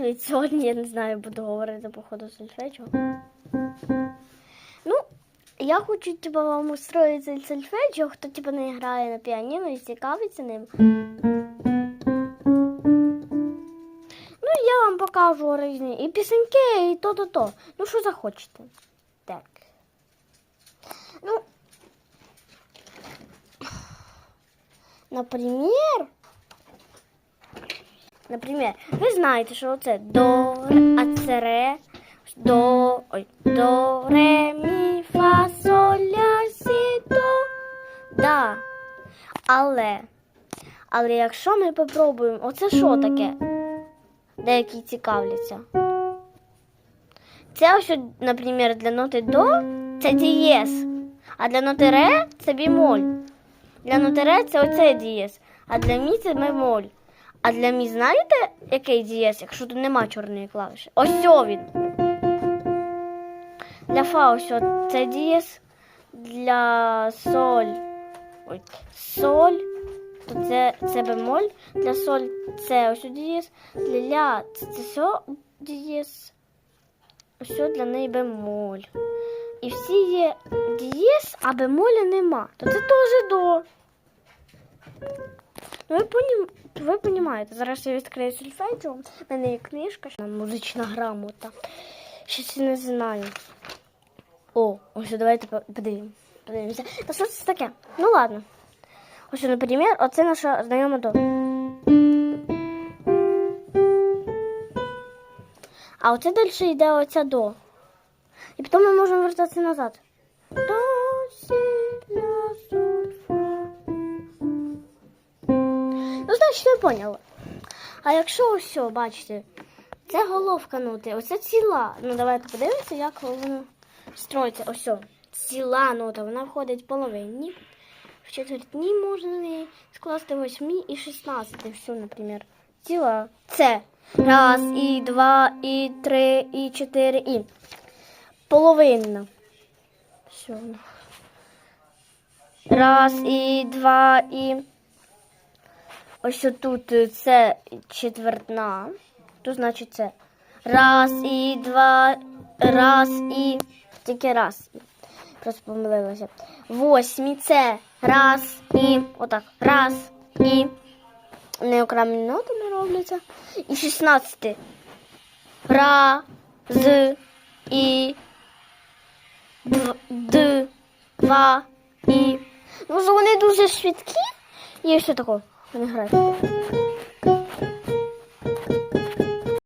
привіт! Сьогодні я не знаю, буду говорити по ходу сольфеджіо. Ну, я хочу типу, вам устроїти сольфеджіо, хто типу, не грає на піаніно і цікавиться ним. Ну, я вам покажу різні і пісеньки, і то-то-то. Ну, що захочете. Так. Ну, наприклад, Наприклад, ви знаєте, що це до, а це ре, до, ой, до, ре, мі, фа, соль, ля, сі, до. Да. Але, але якщо ми попробуємо, оце що таке? Деякі цікавляться. Це ось, наприклад, для ноти до це дієс, а для ноти ре це бімоль. Для ноти ре це оце дієс, а для мі це бемоль. А для мі знаєте, який дієс, якщо тут нема чорної клавіші? Ось о він. Для фа ось це дієс, для соль. Ой, соль, то це, це бемоль, для соль це ось дієс, для ля це, це со дієс. Ось для неї бемоль. І всі є дієс, а бемоля нема. То це теж до. Ну, ви понім... ви понімаєте, зараз я відкрию сольфеджіо, в мене є книжка, музична грамота. Щось я не знаю. О, ось давайте по- подивимо. подивимося. Та що це таке? Ну ладно. Ось, наприклад, оце наша знайома до. А оце далі йде оця до. І потім ми можемо вертатися назад. Значить, не поняла. А якщо ось, бачите, це головка ноти, оце ціла. Ну, давайте подивимося, як воно строїться. Ось, ціла нота, вона входить в половині. В четвертні можна скласти восьмі і шістнадцяти. Все, наприклад. Ціла. Це. Раз, і два, і три, і чотири, і. Половинна. Все. Раз, і два, і. Ось тут е, це четвертна. То значить це раз і два, раз і. Тільки раз. Просто помилилася. Восьмі це раз і. Отак. Раз і. Не окремі нотами робляться. І шістнадцяти. Ра, з, і. Д, два, і. Ну, вони дуже швидкі. І все таке не грати.